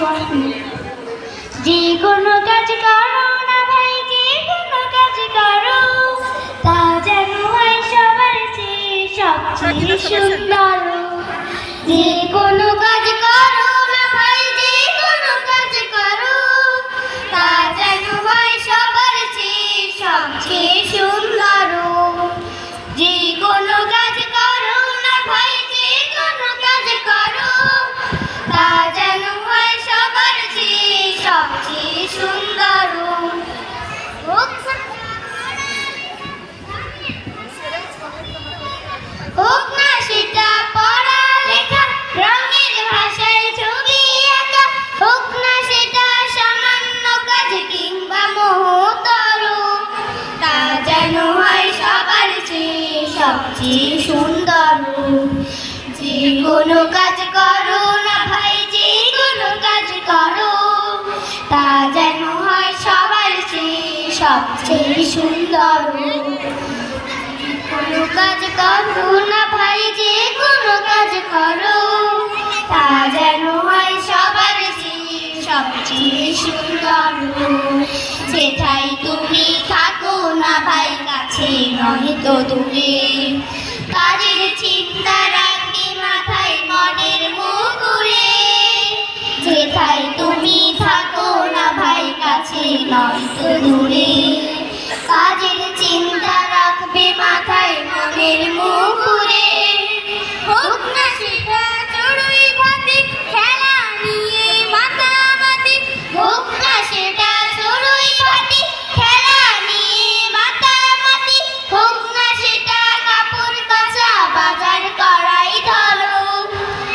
যে কোনো কাজ করো না ভাই যে কোনো কাজ করো। তা যেন হয় সবার চেয়ে সবচেয়ে সুন্দর। যে কোনো সুন্দর। যে কোনো কাজ করো না ভাই যে কোনো কাজ করো। তা যেন হয় সবার চেয়ে সবচেয়ে সুন্দর। কোনো কাজ করো না ভাই যে কোনো কাজ করো। তা যেন হয় সবার চেয়ে সবচেয়ে সুন্দর। সেটাই তুমি না ভাই তুমি। কাজের চিন্তা রাখি মাথায় মনের মুকুরে। যেথায় তুমি থাকো না ভাই, কাছে নয় তো দূরে। কাজের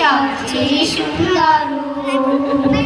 সবচেয়ে সুন্দর।